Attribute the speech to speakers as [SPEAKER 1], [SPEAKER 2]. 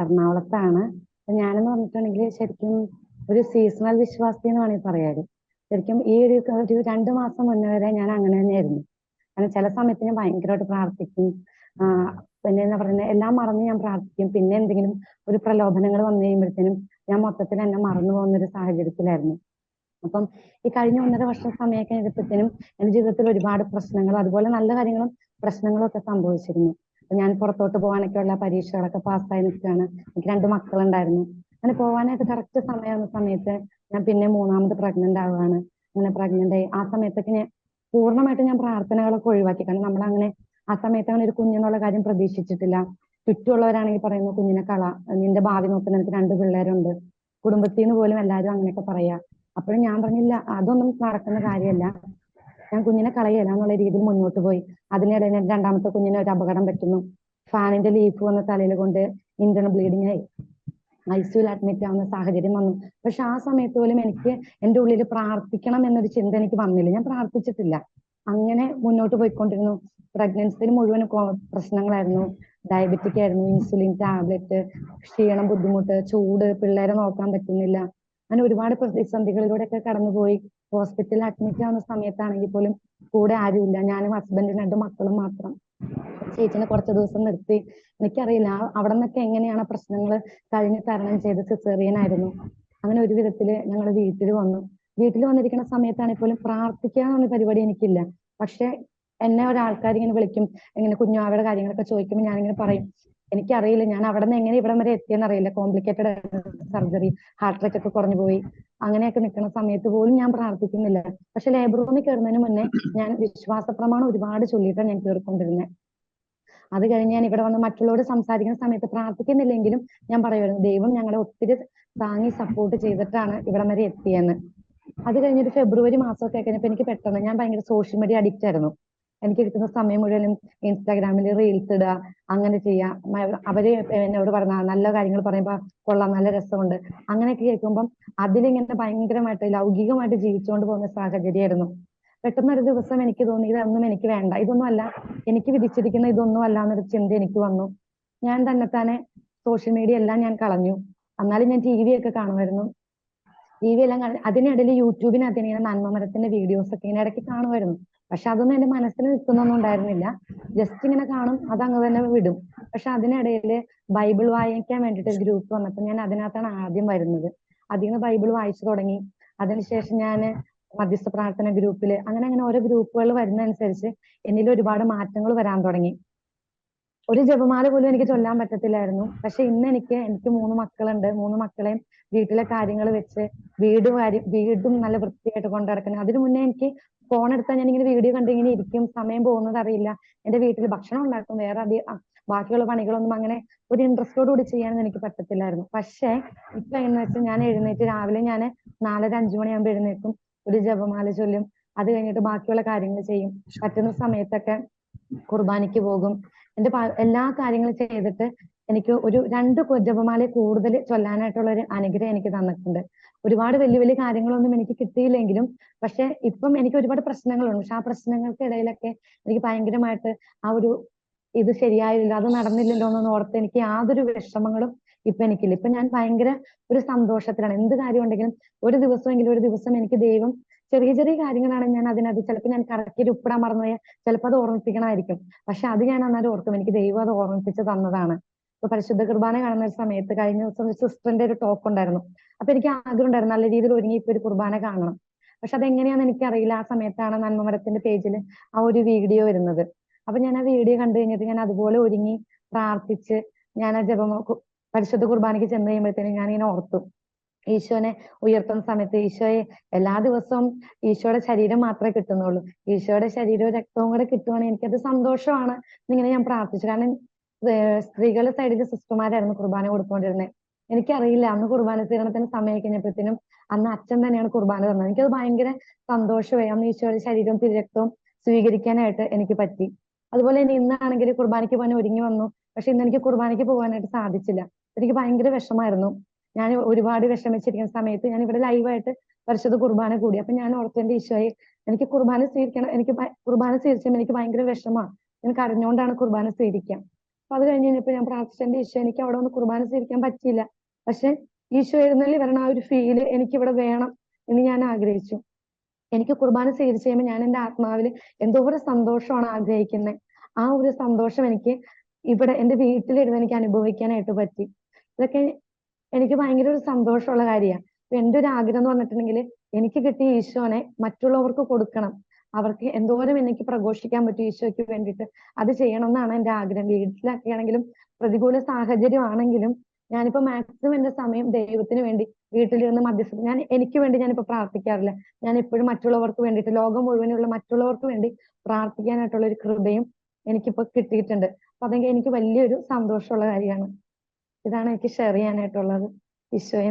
[SPEAKER 1] എറണാകുളത്താണ്. ഞാനെന്ന് പറഞ്ഞിട്ടുണ്ടെങ്കിൽ ശരിക്കും ഒരു സീസണൽ വിശ്വാസി എന്ന് വേണമെങ്കിൽ പറയാറ് ശരിക്കും ഈ ഒരു ഒരു രണ്ട് മാസം മുന്നേ വരെ ഞാൻ അങ്ങനെ തന്നെയായിരുന്നു. കാരണം ചില സമയത്ത് ഞാൻ ഭയങ്കരമായിട്ട് പ്രാർത്ഥിക്കും. പിന്നെ എന്താ പറയുന്നത് എല്ലാം മറന്ന് ഞാൻ പ്രാർത്ഥിക്കും. പിന്നെ എന്തെങ്കിലും ഒരു പ്രലോഭനങ്ങൾ വന്നു കഴിയുമ്പോഴത്തേനും ഞാൻ മൊത്തത്തിൽ എന്നെ മറന്നു പോകുന്ന ഒരു സാഹചര്യത്തിലായിരുന്നു. അപ്പം ഈ കഴിഞ്ഞ ഒന്നര വർഷം സമയമൊക്കെ കഴിഞ്ഞപ്പോഴത്തേനും എന്റെ ജീവിതത്തിൽ ഒരുപാട് പ്രശ്നങ്ങളും അതുപോലെ നല്ല കാര്യങ്ങളും പ്രശ്നങ്ങളും ഒക്കെ സംഭവിച്ചിരുന്നു. ഞാൻ പുറത്തോട്ട് പോകാനൊക്കെ ഉള്ള പരീക്ഷകളൊക്കെ പാസ്സായി നിൽക്കുകയാണ്. എനിക്ക് രണ്ട് മക്കളുണ്ടായിരുന്നു. അങ്ങനെ പോകാനായിട്ട് കറക്റ്റ് സമയമാകുന്ന സമയത്ത് ഞാൻ പിന്നെ മൂന്നാമത് പ്രഗ്നന്റ് ആവുകയാണ്. അങ്ങനെ പ്രഗ്നന്റ് ആയി. ആ സമയത്തൊക്കെ ഞാൻ പൂർണമായിട്ട് ഞാൻ പ്രാർത്ഥനകളൊക്കെ ഒഴിവാക്കി. കാരണം നമ്മൾ അങ്ങനെ ആ സമയത്ത് അങ്ങനെ ഒരു കുഞ്ഞെന്നുള്ള കാര്യം പ്രതീക്ഷിച്ചിട്ടില്ല. ചുറ്റുമുള്ളവരാണെങ്കിൽ പറയുന്നു കുഞ്ഞിനെ കള. നിന്റെ ഭാവി നോക്കുന്ന എനിക്ക് രണ്ട് പിള്ളേരുണ്ട്. കുടുംബത്തിൽ നിന്ന് പോലും എല്ലാവരും അങ്ങനെയൊക്കെ പറയാ. അപ്പോഴും ഞാൻ പറഞ്ഞില്ല അതൊന്നും നടക്കുന്ന കാര്യമല്ല. ഞാൻ കുഞ്ഞിനെ കളയല്ല എന്നുള്ള രീതിയിൽ മുന്നോട്ട് പോയി. എന്റെ രണ്ടാമത്തെ കുഞ്ഞിന് ഒരു അപകടം പറ്റുന്നു. ഫാനിന്റെ ലീഫ് വന്ന തലയിൽ കൊണ്ട് ഇന്റേണൽ ബ്ലീഡിങ് ആയി. ഐസിയുൽ അഡ്മിറ്റ് ആവുന്ന സാഹചര്യം വന്നു. പക്ഷെ ആ സമയത്ത് പോലും എനിക്ക് എന്റെ ഉള്ളിൽ പ്രാർത്ഥിക്കണം എന്നൊരു ചിന്ത എനിക്ക് വന്നില്ല. ഞാൻ പ്രാർത്ഥിച്ചിട്ടില്ല. അങ്ങനെ മുന്നോട്ട് പോയിക്കൊണ്ടിരുന്നു. പ്രഗ്നൻസിയിൽ മുഴുവൻ പ്രശ്നങ്ങളായിരുന്നു. ഡയബറ്റിക് ആയിരുന്നു. ഇൻസുലിൻ ടാബ്ലറ്റ് ക്ഷീണം ബുദ്ധിമുട്ട് ചൂട് പിള്ളേരെ നോക്കാൻ പറ്റുന്നില്ല. അങ്ങനെ ഒരുപാട് പ്രതിസന്ധികളിലൂടെയൊക്കെ കടന്നുപോയി. ഹോസ്പിറ്റലിൽ അഡ്മിറ്റ് ആവുന്ന സമയത്താണെങ്കിൽ പോലും കൂടെ ആരുമില്ല. ഞാനും ഹസ്ബൻഡും രണ്ട് മക്കളും മാത്രം. ചേച്ചിനെ കുറച്ച് ദിവസം നിർത്തി. എനിക്കറിയില്ല അവിടെ നിന്നൊക്കെ എങ്ങനെയാണ് പ്രശ്നങ്ങൾ കഴിഞ്ഞ് തരണം ചെയ്ത് സിസേറിയൻ ആയിരുന്നു അങ്ങനെ ഒരു വിധത്തിൽ ഞങ്ങൾ വീട്ടിൽ വന്നു. വീട്ടിൽ വന്നിരിക്കുന്ന സമയത്താണെങ്കിൽ പോലും പ്രാർത്ഥിക്കാന്നുള്ള പരിപാടി എനിക്കില്ല. പക്ഷെ എന്നെ ഒരാൾക്കാർ ഇങ്ങനെ വിളിക്കും ഇങ്ങനെ കുഞ്ഞാവയുടെ കാര്യങ്ങളൊക്കെ ചോദിക്കുമ്പോൾ ഞാനിങ്ങനെ പറയും എനിക്കറിയില്ല ഞാൻ അവിടെ നിന്ന് എങ്ങനെ ഇവിടം വരെ എത്തിയെന്ന് അറിയില്ല. കോംപ്ലിക്കേറ്റഡ് സർജറി ഹാർട്ട് റേറ്റ് ഒക്കെ കുറഞ്ഞു പോയി. അങ്ങനെയൊക്കെ നിൽക്കുന്ന സമയത്ത് പോലും ഞാൻ പ്രാർത്ഥിക്കുന്നില്ല. പക്ഷെ ലേബർ റൂമിൽ കയറുന്നതിന് മുന്നേ ഞാൻ വിശ്വാസ പ്രമാണം ഒരുപാട് ചൊല്ലിയിട്ടാണ് ഞാൻ കയറിക്കൊണ്ടിരുന്നത്. അത് കഴിഞ്ഞ് ഞാൻ ഇവിടെ വന്ന് മറ്റുള്ളവരോട് സംസാരിക്കുന്ന സമയത്ത് പ്രാർത്ഥിക്കുന്നില്ലെങ്കിലും ഞാൻ പറയുമായിരുന്നു ദൈവം ഞങ്ങളെ ഒത്തിരി താങ്ങി സപ്പോർട്ട് ചെയ്തിട്ടാണ് ഇവിടം വരെ എത്തിയെന്ന്. അത് കഴിഞ്ഞിട്ട് ഫെബ്രുവരി മാസമൊക്കെ കഴിഞ്ഞപ്പോൾ എനിക്ക് പെട്ടെന്ന് ഞാൻ ഭയങ്കര സോഷ്യൽ മീഡിയ അഡിക്റ്റ് ആയിരുന്നു. എനിക്ക് കിട്ടുന്ന സമയം മുഴുവനും ഇൻസ്റ്റാഗ്രാമിൽ റീൽസ് ഇടുക അങ്ങനെ ചെയ്യാം. അവർ എന്നോട് പറഞ്ഞ നല്ല കാര്യങ്ങൾ പറയുമ്പോൾ കൊള്ളാം നല്ല രസമുണ്ട്. അങ്ങനെയൊക്കെ കേൾക്കുമ്പം അതിലിങ്ങനെ ഭയങ്കരമായിട്ട് ലൗകികമായിട്ട് ജീവിച്ചുകൊണ്ട് പോകുന്ന സാഹചര്യമായിരുന്നു. പെട്ടെന്നൊരു ദിവസം എനിക്ക് തോന്നി ഇതൊന്നും എനിക്ക് വേണ്ട. ഇതൊന്നും അല്ല. എനിക്ക് വിധിച്ചിരിക്കുന്ന ഇതൊന്നും അല്ല എന്നൊരു ചിന്ത എനിക്ക് വന്നു. ഞാൻ തന്നെ തന്നെ സോഷ്യൽ മീഡിയ എല്ലാം ഞാൻ കളഞ്ഞു. എന്നാലും ഞാൻ ടി വി ഒക്കെ കാണുമായിരുന്നു. ടി വി എല്ലാം അതിനിടയിൽ യൂട്യൂബിനകത്ത് ഇങ്ങനെ നന്മമരത്തിന്റെ വീഡിയോസ് ഒക്കെ ഇങ്ങനെ ഇടയ്ക്ക് കാണുമായിരുന്നു. പക്ഷെ അതൊന്നും എന്റെ മനസ്സിൽ നിൽക്കുന്നൊന്നും ഉണ്ടായിരുന്നില്ല. ജസ്റ്റ് ഇങ്ങനെ കാണും അത് അങ്ങ് തന്നെ വിടും. പക്ഷെ അതിനിടയിൽ ബൈബിൾ വായിക്കാൻ വേണ്ടിയിട്ട് ഗ്രൂപ്പ് വന്നപ്പോൾ ഞാൻ അതിനകത്താണ് ആദ്യം വരുന്നത്. അതിൽ നിന്ന് ബൈബിൾ വായിച്ചു തുടങ്ങി. അതിനുശേഷം ഞാൻ മധ്യസ്ഥ പ്രാർത്ഥന ഗ്രൂപ്പിൽ അങ്ങനെ അങ്ങനെ ഓരോ ഗ്രൂപ്പുകൾ വരുന്നതനുസരിച്ച് എന്നിൽ ഒരുപാട് മാറ്റങ്ങൾ വരാൻ തുടങ്ങി. ഒരു ജപമാല പോലും എനിക്ക് ചൊല്ലാൻ പറ്റത്തില്ലായിരുന്നു. പക്ഷെ ഇന്ന് എനിക്ക് എനിക്ക് മൂന്ന് മക്കളുണ്ട്. മൂന്ന് മക്കളെയും വീട്ടിലെ കാര്യങ്ങൾ വെച്ച് വീട് കാര്യം വീടും നല്ല വൃത്തിയായിട്ട് കൊണ്ടു നടക്കണം. അതിനു മുന്നേ എനിക്ക് ഫോൺ എടുത്താൽ ഞാൻ ഇങ്ങനെ വീഡിയോ കണ്ട് ഇങ്ങനെ ഇരിക്കും. സമയം പോകുന്നത് അറിയില്ല. എന്റെ വീട്ടിൽ ഭക്ഷണം ഉണ്ടാക്കും. വേറെ അധികം ബാക്കിയുള്ള പണികളൊന്നും അങ്ങനെ ഒരു ഇൻട്രസ്റ്റോട് കൂടി ചെയ്യാനൊന്നും എനിക്ക് പറ്റത്തില്ലായിരുന്നു. പക്ഷേ ഇപ്പൊ എന്ന് വെച്ചാൽ ഞാൻ എഴുന്നേറ്റ് രാവിലെ ഞാൻ നാലര അഞ്ചു മണിയാകുമ്പോൾ എഴുന്നേൽക്കും. ഒരു ജപമാല ചൊല്ലും. അത് കഴിഞ്ഞിട്ട് ബാക്കിയുള്ള കാര്യങ്ങൾ ചെയ്യും. പറ്റുന്ന സമയത്തൊക്കെ കുർബാനയ്ക്ക് പോകും. എന്റെ എല്ലാ കാര്യങ്ങളും ചെയ്തിട്ട് എനിക്ക് ഒരു രണ്ട് ജപമാല കൂടുതൽ ചൊല്ലാനായിട്ടുള്ള ഒരു അനുഗ്രഹം എനിക്ക് തന്നിട്ടുണ്ട്. ഒരുപാട് വലിയ വലിയ കാര്യങ്ങളൊന്നും എനിക്ക് കിട്ടിയില്ലെങ്കിലും പക്ഷെ ഇപ്പം എനിക്ക് ഒരുപാട് പ്രശ്നങ്ങളുണ്ട്. പക്ഷെ ആ പ്രശ്നങ്ങൾക്ക് ഇടയിലൊക്കെ എനിക്ക് ഭയങ്കരമായിട്ട് ആ ഒരു ഇത് ശരിയായില്ല അത് നടന്നില്ലല്ലോ എന്നൊന്നും ഓർത്ത് എനിക്ക് യാതൊരു വിഷമങ്ങളും ഇപ്പൊ എനിക്കില്ല. ഇപ്പൊ ഞാൻ ഭയങ്കര ഒരു സന്തോഷത്തിലാണ്. എന്ത് കാര്യം ഉണ്ടെങ്കിലും ഒരു ദിവസമെങ്കിലും ഒരു ദിവസം എനിക്ക് ദൈവം ചെറിയ ചെറിയ കാര്യങ്ങളാണ് ഞാൻ അതിനകത്ത് ചിലപ്പോൾ ഞാൻ കറക്റ്റ് ഉപ്പിടാൻ മറന്നുപോയാൽ ചിലപ്പോൾ അത് ഓർമ്മിപ്പിക്കണമായിരിക്കും. പക്ഷെ അത് ഞാൻ അന്നേരം ഓർക്കും. എനിക്ക് ദൈവം അത് ഓർമ്മിപ്പിച്ച് തന്നതാണ്. ഇപ്പൊ പരിശുദ്ധ കുർബാന കാണുന്ന ഒരു സമയത്ത് കഴിഞ്ഞ ദിവസം സിസ്റ്ററിന്റെ ഒരു ടോക്ക് ഉണ്ടായിരുന്നു. അപ്പൊ എനിക്ക് ആഗ്രഹം ഉണ്ടായിരുന്നു നല്ല രീതിയിൽ ഒരുങ്ങി ഇപ്പൊ ഒരു കുർബാന കാണണം. പക്ഷെ അതെങ്ങനെയാന്ന് എനിക്കറിയില്ല. ആ സമയത്താണ് നന്മമരത്തിന്റെ പേജിൽ ആ ഒരു വീഡിയോ വരുന്നത്. അപ്പൊ ഞാൻ ആ വീഡിയോ കണ്ടു കഴിഞ്ഞിട്ട് ഞാൻ അതുപോലെ ഒരുങ്ങി പ്രാർത്ഥിച്ച് ഞാൻ ആ ജപം പരിശുദ്ധ കുർബാനയ്ക്ക് ചെന്ന് കഴിയുമ്പോഴത്തേനും ഞാൻ ഇങ്ങനെ ഓർത്തു. ഈശോനെ ഉയർത്തുന്ന സമയത്ത് ഈശോയെ എല്ലാ ദിവസവും ഈശോയുടെ ശരീരം മാത്രമേ കിട്ടുന്നുള്ളൂ. ഈശോയുടെ ശരീരവും രക്തവും കൂടെ കിട്ടുവാണെങ്കിൽ എനിക്കത് സന്തോഷമാണ് എന്നിങ്ങനെ ഞാൻ പ്രാർത്ഥിച്ചു. കാരണം സ്ത്രീകളുടെ സൈഡിൽ സിസ്റ്റർമാരായിരുന്നു കുർബാന കൊടുത്തുകൊണ്ടിരുന്നത്. എനിക്കറിയില്ല അന്ന് കുർബാന സ്വീകരണത്തിന് സമയം കഴിഞ്ഞപ്പോഴത്തേനും അന്ന് അച്ഛൻ തന്നെയാണ് കുർബാന തന്നത്. എനിക്കത് ഭയങ്കര സന്തോഷമായി. അന്ന് ഈശോയുടെ ശരീരവും തിരുരക്തവും സ്വീകരിക്കാനായിട്ട് എനിക്ക് പറ്റി. അതുപോലെ തന്നെ ഇന്നാണെങ്കിൽ കുർബാനയ്ക്ക് പോകാൻ ഒരുങ്ങി വന്നു. പക്ഷെ ഇന്ന് എനിക്ക് കുർബാനയ്ക്ക് പോകാനായിട്ട് സാധിച്ചില്ല. എനിക്ക് ഭയങ്കര വിഷമായിരുന്നു ഞാൻ ഒരുപാട് വിഷമിച്ചിരിക്കുന്ന സമയത്ത് ഞാൻ ഇവിടെ ലൈവായിട്ട് പരിശുദ്ധ കുർബാന കൂടി. അപ്പൊ ഞാൻ ഓർത്തേന്റെ ഈശോയെ എനിക്ക് കുർബാന സ്വീകരിക്കണം എനിക്ക് കുർബാന സ്വീകരിച്ചപ്പോൾ എനിക്ക് ഭയങ്കര വിഷമമാണ്. എനിക്ക് അറിഞ്ഞുകൊണ്ടാണ് കുർബാന സ്വീകരിക്കാം അപ്പൊ അത് കഴിഞ്ഞ് കഴിഞ്ഞപ്പോ ഞാൻ പ്രാർത്ഥിച്ചതിന്റെ ഈശോ എനിക്ക് അവിടെ ഒന്ന് കുർബാന സ്വീകരിക്കാൻ പറ്റിയില്ല. പക്ഷെ ഈശോ എഴുന്നള്ളി വരണ ആ ഒരു ഫീൽ എനിക്ക് ഇവിടെ വേണം എന്ന് ഞാൻ ആഗ്രഹിച്ചു. എനിക്ക് കുർബാന സ്വീകരിച്ചു കഴിയുമ്പോൾ ഞാൻ എന്റെ ആത്മാവിൽ എന്തോരം സന്തോഷമാണ് ആഗ്രഹിക്കുന്നത് ആ ഒരു സന്തോഷം എനിക്ക് ഇവിടെ എന്റെ വീട്ടിലിരുന്ന് എനിക്ക് അനുഭവിക്കാനായിട്ട് പറ്റി. ഇതൊക്കെ എനിക്ക് ഭയങ്കര ഒരു സന്തോഷമുള്ള കാര്യമാണ്. എന്റെ ഒരു ആഗ്രഹം എന്ന് പറഞ്ഞിട്ടുണ്ടെങ്കിൽ എനിക്ക് കിട്ടിയ ഈശോനെ മറ്റുള്ളവർക്ക് കൊടുക്കണം. അവർക്ക് എന്തോരം എനിക്ക് പ്രഘോഷിക്കാൻ പറ്റും ഈശോയ്ക്ക് വേണ്ടിയിട്ട്. അത് ചെയ്യണം എന്നാണ് എന്റെ ആഗ്രഹം. വീട്ടിലൊക്കെ ആണെങ്കിലും പ്രതികൂല സാഹചര്യം ആണെങ്കിലും ഞാനിപ്പോ മാക്സിമം എന്റെ സമയം ദൈവത്തിന് വേണ്ടി വീട്ടിലിരുന്ന് മധ്യസ്ഥ ഞാൻ എനിക്ക് വേണ്ടി ഞാനിപ്പോ പ്രാർത്ഥിക്കാറില്ല. ഞാൻ എപ്പോഴും മറ്റുള്ളവർക്ക് വേണ്ടിയിട്ട് ലോകം മുഴുവനുള്ള മറ്റുള്ളവർക്ക് വേണ്ടി പ്രാർത്ഥിക്കാനായിട്ടുള്ള ഒരു കൃപയും എനിക്കിപ്പോ കിട്ടിയിട്ടുണ്ട്. അപ്പൊ അതെങ്കിൽ എനിക്ക് വലിയൊരു സന്തോഷമുള്ള കാര്യമാണ്. ഇതാണ് എനിക്ക് ഷെയർ ചെയ്യാനായിട്ടുള്ളത് ഈശോയെ